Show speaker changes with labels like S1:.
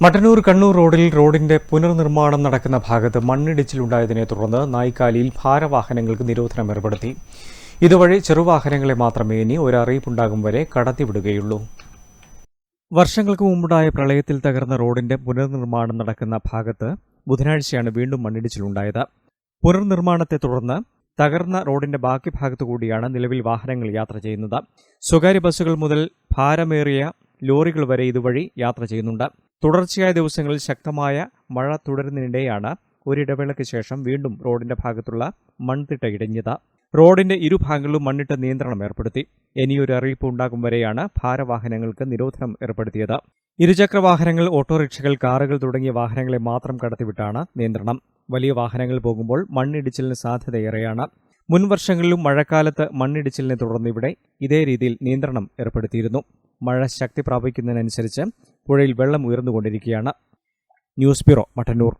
S1: മട്ടന്നൂർ കണ്ണൂർ റോഡിൽ റോഡിന്റെ പുനർനിർമ്മാണം നടക്കുന്ന ഭാഗത്ത് മണ്ണിടിച്ചിലുണ്ടായതിനെ തുടർന്ന് നായിക്കാലിയിൽ ഭാരവാഹനങ്ങൾക്ക് നിരോധനം ഏർപ്പെടുത്തി. ഇതുവഴി ചെറുവാഹനങ്ങളെ മാത്രമേ ഇനി ഒരറിയിപ്പുണ്ടാകും വരെ കടത്തിവിടുകയുള്ളൂ. വർഷങ്ങൾക്ക് മുമ്പുണ്ടായ പ്രളയത്തിൽ തകർന്ന റോഡിന്റെ പുനർനിർമ്മാണം നടക്കുന്ന ഭാഗത്ത് ബുധനാഴ്ചയാണ് വീണ്ടും മണ്ണിടിച്ചിലുണ്ടായത്. പുനർനിർമ്മാണത്തെ തുടർന്ന് തകർന്ന റോഡിന്റെ ബാക്കി ഭാഗത്തു കൂടിയാണ് നിലവിൽ വാഹനങ്ങൾ യാത്ര ചെയ്യുന്നത്. സ്വകാര്യ ബസ്സുകൾ മുതൽ ഭാരമേറിയ ലോറികൾ വരെ ഇതുവഴി യാത്ര ചെയ്യുന്നുണ്ട്. തുടർച്ചയായ ദിവസങ്ങളിൽ ശക്തമായ മഴ തുടരുന്നതിനിടെയാണ് ഒരിടവേളയ്ക്ക് ശേഷം വീണ്ടും റോഡിന്റെ ഭാഗത്തുള്ള മൺതിട്ട ഇടിഞ്ഞത്. റോഡിന്റെ ഇരുഭാഗങ്ങളിലും മണ്ണിട്ട് നിയന്ത്രണം ഏർപ്പെടുത്തി. ഇനിയൊരു അറിയിപ്പ് ഉണ്ടാകും വരെയാണ് ഭാരവാഹനങ്ങൾക്ക് നിരോധനം ഏർപ്പെടുത്തിയത്. ഇരുചക്ര വാഹനങ്ങൾ ഓട്ടോറിക്ഷകൾ കാറുകൾ തുടങ്ങിയ വാഹനങ്ങളെ മാത്രം കടത്തിവിട്ടാണ് നിയന്ത്രണം. വലിയ വാഹനങ്ങൾ പോകുമ്പോൾ മണ്ണിടിച്ചിലിന് സാധ്യതയേറെയാണ്. മുൻവർഷങ്ങളിലും മഴക്കാലത്ത് മണ്ണിടിച്ചിലിനെ തുടർന്ന് ഇവിടെ ഇതേ രീതിയിൽ നിയന്ത്രണം ഏർപ്പെടുത്തിയിരുന്നു. മഴ ശക്തി പ്രാപിക്കുന്നതിനനുസരിച്ച് പുഴയിൽ വെള്ളം ഉയർന്നുകൊണ്ടിരിക്കുകയാണ്. News bureau Mattannur.